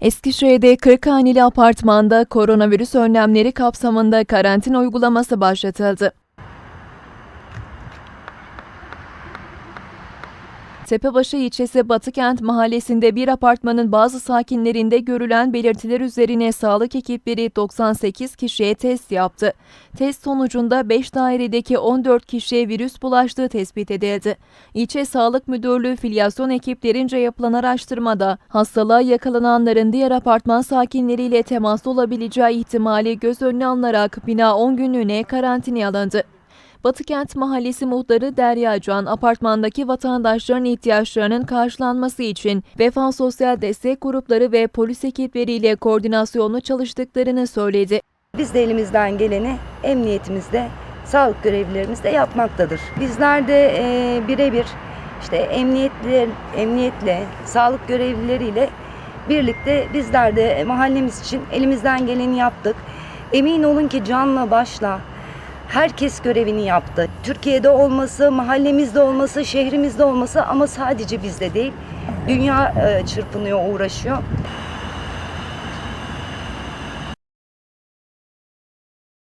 Eskişehir'de 40 haneli apartmanda koronavirüs önlemleri kapsamında karantina uygulaması başlatıldı. Tepebaşı ilçesi Batıkent mahallesinde bir apartmanın bazı sakinlerinde görülen belirtiler üzerine sağlık ekipleri 98 kişiye test yaptı. Test sonucunda 5 dairedeki 14 kişiye virüs bulaştığı tespit edildi. İlçe Sağlık Müdürlüğü filyasyon ekiplerince yapılan araştırmada hastalığa yakalananların diğer apartman sakinleriyle temaslı olabileceği ihtimali göz önüne alınarak bina 10 günlüğüne karantinaya alındı. Batıkent Mahallesi muhtarı Derya Can, apartmandaki vatandaşların ihtiyaçlarının karşılanması için Vefa Sosyal Destek Grupları ve polis ekipleriyle koordinasyonlu çalıştıklarını söyledi. Biz de elimizden geleni emniyetimizde, sağlık görevlilerimiz de yapmaktadır. Bizler de e, birebir işte emniyetler, emniyetle, sağlık görevlileriyle birlikte bizler de mahallemiz için elimizden geleni yaptık. Emin olun ki canla başla herkes görevini yaptı. Türkiye'de olması, mahallemizde olması, şehrimizde olması ama sadece bizde değil. Dünya e, çırpınıyor, uğraşıyor.